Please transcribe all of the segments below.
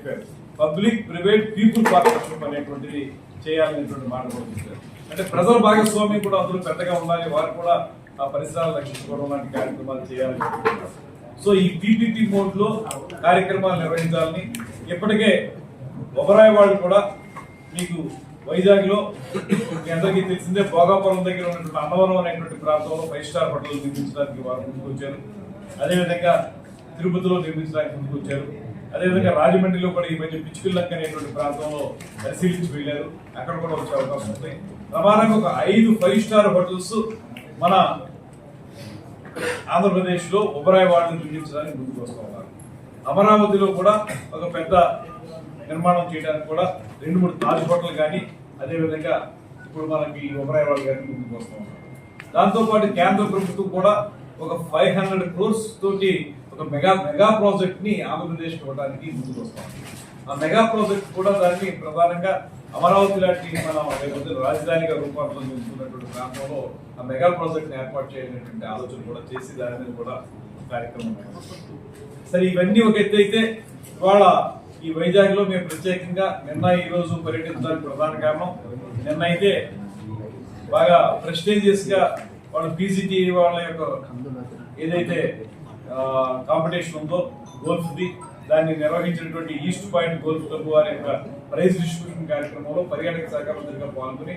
చెప్పారు public private people partnership అనేటువంటిది చేయాలనేటువంటి మాట కూడా చెప్పారు. అంటే ప్రజల భాగస్వామ్యం కూడా అందులో పెద్దగా ఉండాలి. వారు కూడా ఆ పరిసరాలు రక్షించుకోవడం లాంటి కార్యక్రమాలు చేయాలని సో ఈ పీపీపీ మోడ్లో కార్యక్రమాలు నిర్వహించాలని ఇప్పటికే ఒబరాయి వాళ్ళు కూడా మీకు వైజాగ్లో మీ అందరికీ తెలిసిందే భోగాపురం దగ్గర ఉన్నటువంటి అన్నవరం అనేటువంటి ప్రాంతంలో ఫైవ్ స్టార్ హోటల్ నిర్మించడానికి వారు ముందుకు వచ్చారు అదేవిధంగా తిరుపతిలో నిర్మించడానికి ముందుకు వచ్చారు అదేవిధంగా రాజమండ్రిలో కూడా ఈ మధ్య పిచ్చుకిల్లంక అనేటువంటి ప్రాంతంలో పరిశీలించి వెళ్ళారు. అక్కడ కూడా వచ్చే అవకాశం ఉంది. ప్రమాణంగా ఒక ఐదు ఫైవ్ స్టార్ హోటల్స్ మన ఆంధ్రప్రదేశ్లో ఉబరాయ్ నిర్మించడానికి ముందుకు వస్తూ ఉన్నారు. అమరావతిలో కూడా ఒక పెద్ద నిర్మాణం చేయడానికి కూడా రెండు మూడు తాజ్ హోటల్ కానీ అదేవిధంగా ఇప్పుడు మనకి ఉబరాయవాడ వార్డు కానీ ముందుకు వస్తూ ఉన్నారు. దాంతోపాటు కేంద్ర ప్రభుత్వం కూడా ఒక ఫైవ్ హండ్రెడ్ క్రోర్స్ తోటి ఒక మెగా మెగా ప్రాజెక్ట్ని ఆంధ్రప్రదేశ్ ఇవ్వడానికి ముందుకు వస్తాం ఆ మెగా ప్రాజెక్ట్ కూడా దాన్ని ప్రధానంగా అమరావతి లాంటి మనం రేపొద్దున రాజధానిగా రూపాంతరం చెందుతున్నటువంటి ప్రాంతంలో ఆ మెగా ప్రాజెక్ట్ని ఏర్పాటు చేయాలనేటువంటి ఆలోచన కూడా చేసి దాని మీద కూడా కార్యక్రమం సరే ఇవన్నీ ఒక ఎత్తు అయితే ఇవాళ ఈ వైజాగ్లో మేము ప్రత్యేకంగా నిన్న ఈ రోజు పర్యటించడానికి ప్రధాన కారణం నిన్న అయితే బాగా ప్రెస్టేజియస్గా వాళ్ళ పీజీటీ వాళ్ళ యొక్క ఏదైతే కాంపిటీషన్ ఉందో గోల్ఫ్ ది దాన్ని నిర్వహించినటువంటి ఈస్ట్ పాయింట్ గోల్ఫ్ క్లబ్ వారి యొక్క ప్రైజ్ డిస్ట్రిబ్యూషన్ కార్యక్రమంలో పర్యాటక శాఖ మంత్రిగా పాల్గొని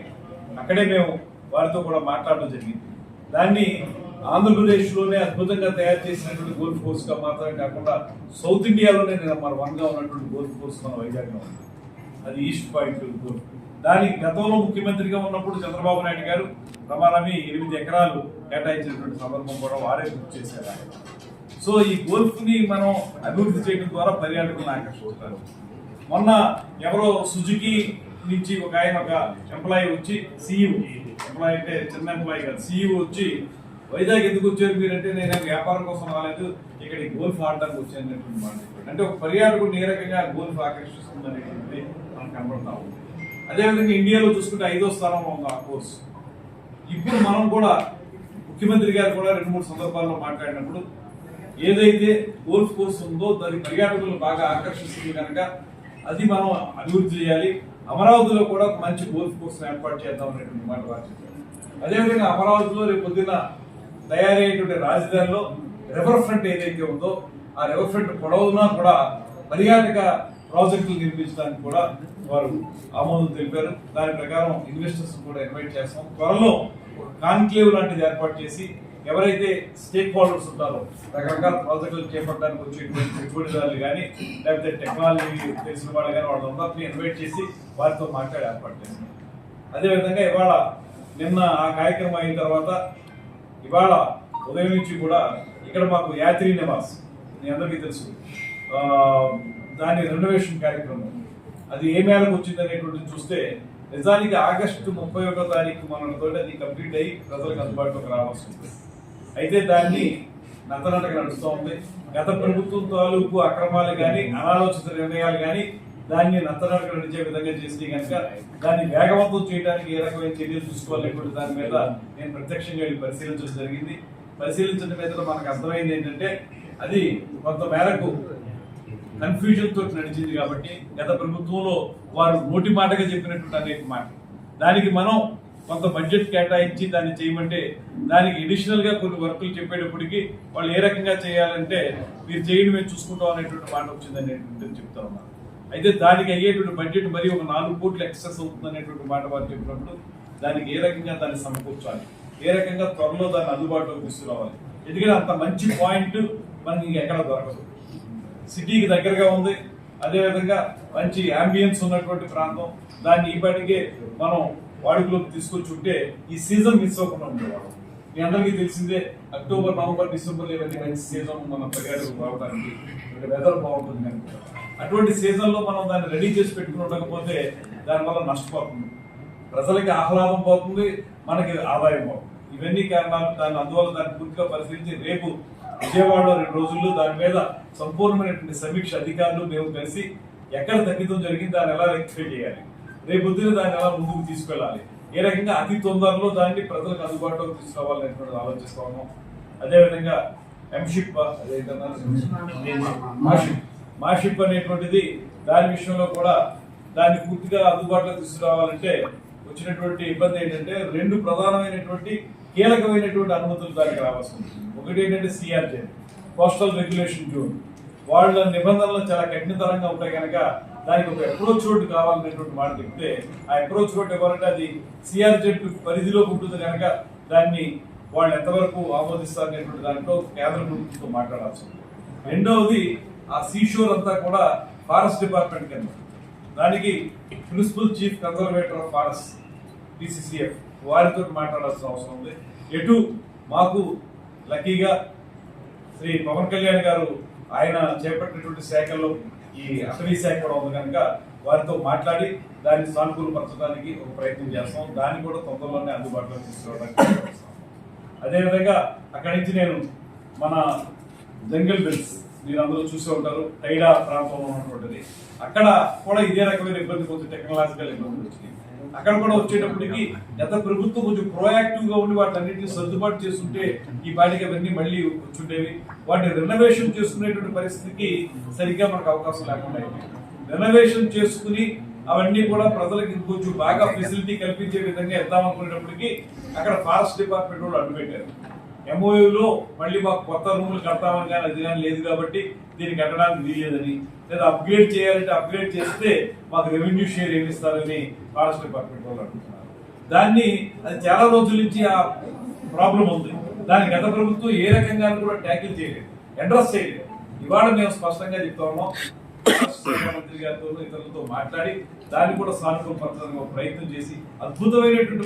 అక్కడే మేము వారితో కూడా మాట్లాడడం జరిగింది. దాన్ని ఆంధ్రప్రదేశ్లోనే అద్భుతంగా తయారు చేసినటువంటి గోల్ఫ్ కోర్స్గా మాత్రమే కాకుండా సౌత్ ఇండియాలోనే నెంబర్ వన్ ఉన్నటువంటి గోల్ఫ్ కోర్స్ మన వైజాగ్ ఉంది. అది ఈస్ట్ పాయింట్ గోల్ఫ్ దానికి గతంలో ముఖ్యమంత్రిగా ఉన్నప్పుడు చంద్రబాబు నాయుడు గారు ప్రమాణమే ఎనిమిది ఎకరాలు కేటాయించినటువంటి సందర్భం కూడా వారే గుర్తు చేశారు. సో ఈ గోల్ఫ్ని మనం అభివృద్ధి చేయడం ద్వారా పర్యాటకులను ఆకర్షిస్తారు మొన్న ఎవరో సుజుకి నుంచి ఒక ఆయన ఒక ఎంప్లాయీ వచ్చి సీఈఓ ఎంప్లాయీ అంటే చిన్న ఎంప్లాయీ కాదు సీఈఓ వచ్చి వైజాగ్ ఎందుకు వచ్చారు మీరంటే నేను వ్యాపారం కోసం రాలేదు ఇక్కడ ఈ గోల్ఫ్ ఆడడానికి వచ్చాను మాట అంటే ఒక పర్యాటకుడు ఏ రకంగా గోల్ఫ్ ఆకర్షిస్తుంది అనేటువంటిది మనకు కనబడతా ఉంది. అదేవిధంగా ఇండియాలో చూసుకుంటే ఐదో స్థానంలో ఉంది ఆ కోర్స్. ఇప్పుడు మనం కూడా ముఖ్యమంత్రి గారు కూడా రెండు మూడు సందర్భాల్లో మాట్లాడినప్పుడు ఏదైతే గోల్ఫ్ కోర్స్ ఉందో దాని పర్యాటకులు బాగా ఆకర్షిస్తుంది కనుక అది మనం అభివృద్ధి చేయాలి. అమరావతిలో కూడా మంచి గోల్ఫ్ కోర్స్ ఏర్పాటు చేద్దాం అనేటువంటి మాట వారు చెప్పారు. అదేవిధంగా అమరావతిలో రేపు పొద్దున్న తయారయ్యేటువంటి రాజధానిలో రివర్ ఫ్రంట్ ఏదైతే ఉందో ఆ రివర్ ఫ్రంట్ పొడవునా కూడా పర్యాటక ప్రాజెక్టులు నిర్మించడానికి కూడా వారు ఆమోదం తెలిపారు. దాని ప్రకారం ఇన్వెస్టర్స్ కూడా ఇన్వైట్ చేస్తాం. త్వరలో ఒక కాన్క్లేవ్ లాంటిది ఏర్పాటు చేసి ఎవరైతే స్టేక్ హోల్డర్స్ ఉంటారో రకరకాల ప్రాజెక్టులు చేపట్టడానికి వచ్చేటువంటి పెట్టుబడిదారులు కానీ లేకపోతే టెక్నాలజీ తెలిసిన వాళ్ళు కానీ వాళ్ళందరినీ ఇన్వైట్ చేసి వారితో మాట్లాడి ఏర్పాటు చేస్తాం అదేవిధంగా ఇవాళ నిన్న ఆ కార్యక్రమం అయిన తర్వాత ఇవాళ ఉదయం నుంచి కూడా ఇక్కడ మాకు యాత్రి నివాస్ మీ అందరికీ తెలుసు. దాని రెనోవేషన్ కార్యక్రమం. అది ఏ మేరకు వచ్చింది అనేటువంటిది చూస్తే నిజానికి ఆగస్టు ముప్పై ఒకటో తారీఖు మనతో అది కంప్లీట్ అయ్యి ప్రజలకు అందుబాటులోకి రావాల్సి ఉంటుంది. అయితే దాన్ని నత్తనటగా నడుస్తూ ఉంది. గత ప్రభుత్వం తాలూకు అక్రమాలు కానీ అనాలోచిత నిర్ణయాలు కానీ దాన్ని నత్తనటక నడిచే విధంగా చేసి కనుక దాన్ని వేగవంతం చేయడానికి ఏ రకమైన చర్యలు తీసుకోవాలనేటువంటి దాని మీద నేను ప్రత్యక్షంగా వెళ్ళి పరిశీలించడం జరిగింది. పరిశీలించడం మీద మనకు అర్థమైంది ఏంటంటే అది కొంత మేరకు కన్ఫ్యూజన్ తోటి నడిచింది కాబట్టి గత ప్రభుత్వంలో వారు నోటి మాటగా చెప్పినటువంటి అనేక మాట దానికి మనం కొంత బడ్జెట్ కేటాయించి దాన్ని చేయమంటే దానికి అడిషనల్గా కొన్ని వర్కులు చెప్పేటప్పటికి వాళ్ళు ఏ రకంగా చేయాలంటే మీరు చేయండి మేము చూసుకుంటాం అనేటువంటి మాట వచ్చిందని చెప్తా ఉన్నారు అయితే దానికి అయ్యేటువంటి బడ్జెట్ మరి ఒక నాలుగు కోట్లు ఎక్సెస్ అవుతుంది అనేటువంటి మాట వారు చెప్పినప్పుడు దానికి ఏ రకంగా దాన్ని సమకూర్చాలి? ఏ రకంగా త్వరలో దాన్ని అందుబాటులోకి తీసుకురావాలి? ఎందుకంటే అంత మంచి పాయింట్ మనకి ఎక్కడ దొరకదు. సిటీకి దగ్గరగా ఉంది. అదేవిధంగా మంచి అంబియన్స్ ఉన్నటువంటి ప్రాంతం. దాన్ని ఇప్పటికే మనం వాడుకలోకి తీసుకొచ్చి ఉంటే ఈ సీజన్ మిస్ అవ్వకుండా ఉండేవాడు. మీ అందరికీ తెలిసిందే అక్టోబర్ నవంబర్ డిసెంబర్ ఇవన్నీ మంచి సీజన్ మన పర్యాటకులు రావడానికి ఇక్కడ వెదర్ బాగుంటుంది కనుక అటువంటి సీజన్లో మనం దాన్ని రెడీ చేసి పెట్టుకుని ఉండకపోతే దానివల్ల నష్టపోతుంది. ప్రజలకి ఆహ్లాదం పోతుంది మనకి ఆదాయం పోతుంది. ఇవన్నీ కారణాలు దాన్ని అందువల్ల దాన్ని పూర్తిగా పరిశీలించి రేపు విజయవాడలో రెండు రోజుల్లో దాని మీద సంపూర్ణమైనటువంటి సమీక్ష అధికారులు మేము కలిసి ఎక్కడ తగ్గితం జరిగింది దాన్ని ఎలా రెక్టిఫై చేయాలి? రేపు పొద్దున దాన్ని ఎలా ముందుకు తీసుకెళ్ళాలి. ఏ రకంగా అతి తొందరలో దాన్ని ప్రజలకు అందుబాటులోకి తీసుకురావాలనేటువంటి ఆలోచిస్తా ఉన్నాం. అదేవిధంగా ఎంషిప్ మాషిప్ అనేటువంటిది దాని విషయంలో కూడా దాన్ని పూర్తిగా అందుబాటులో తీసుకురావాలంటే వచ్చినటువంటి ఇబ్బంది ఏంటంటే రెండు ప్రధానమైనటువంటి కీలకమైనటువంటి అనుమతులు దానికి రావాల్సి ఉంది ఒకటి ఏంటంటే సిఆర్జే కోస్టల్ రెగ్యులేషన్ జోన్ వాళ్ళ నిబంధనలు చాలా కఠినతరంగా ఉంటాయి కనుక దానికి ఒక అప్రోచ్ రోడ్ కావాలనేటువంటి మాట చెప్తే ఆ అప్రోచ్ రోడ్ ఎవరంటే అది సిఆర్జెడ్ పరిధిలో ఉంటుంది కనుక దాన్ని వాళ్ళు ఎంతవరకు ఆమోదిస్తారు అనేటువంటి దాంట్లో కేంద్ర ప్రభుత్వంతో మాట్లాడాల్సి ఉంది రెండవది ఆ సీషోర్ అంతా కూడా ఫారెస్ట్ డిపార్ట్మెంట్ కింద దానికి principal chief conservator of forest PCCF వారితో మాట్లాడాల్సిన అవసరం ఉంది. ఎటు మాకు లక్కీగా శ్రీ పవన్ కళ్యాణ్ గారు ఆయన చేపట్టినటువంటి శాఖల్లో ఈ అటవీ శాఖ కూడా ఉంది కనుక వారితో మాట్లాడి దాన్ని సానుకూలపరచడానికి ఒక ప్రయత్నం చేస్తాం. దాన్ని కూడా తొందరలోనే అందుబాటులో తీసుకురావడానికి అదేవిధంగా అక్కడి నుంచి నేను మన జంగల్ బిల్స్ మీరు అందరూ చూసే ఉంటారు. టైడా ప్రాంతంలో ఉన్నటువంటిది. అక్కడ కూడా ఇదే రకమైన ఇబ్బంది కొంచెం టెక్నాలజికల్ ఇబ్బంది వచ్చింది అక్కడ కూడా వచ్చేటప్పటికి గత ప్రభుత్వం కొంచెం ప్రోయాక్టివ్గా ఉండి వాటన్నిటిని సర్దుబాటు చేస్తుంటే ఈ పాటికి అవన్నీ మళ్ళీ వచ్చుండేవి. వాటిని రెనోవేషన్ చేసుకునేటువంటి పరిస్థితికి సరిగ్గా మనకు అవకాశం లేకుండా అయింది రెనోవేషన్ చేసుకుని అవన్నీ కూడా ప్రజలకు కొంచెం బాగా ఫెసిలిటీ కల్పించే విధంగా వెళ్దాం అనుకునేటప్పటికి అక్కడ ఫారెస్ట్ డిపార్ట్మెంట్ వాళ్ళు అడ్డుపెట్టారు. ఎంఓయూలో మళ్ళీ మాకు కొత్త రూములు కడతామని కానీ అది కానీ లేదు కాబట్టి దీన్ని కట్టడానికి వీల్లేదని. లేదా అప్గ్రేడ్ చేయాలంటే అప్గ్రేడ్ చేస్తే మాకు రెవెన్యూ షేర్ ఏమి ఇస్తారని ఫారెస్ట్ డిపార్ట్మెంట్ వాళ్ళు దాన్ని అది చాలా రోజుల నుంచి ఆ ప్రాబ్లం ఉంది. దాని గత ప్రభుత్వం ఏ రకంగా కూడా ట్యాకిల్ చేయలేదు. అడ్రస్ చేయలేదు. ఇవాళ మేము స్పష్టంగా చెప్తా ఉన్నాం. ముఖ్యమంత్రి గారితో ఇతరులతో మాట్లాడి దాన్ని కూడా సానుకూల పరచడానికి ఒక ప్రయత్నం చేసి అద్భుతమైనటువంటి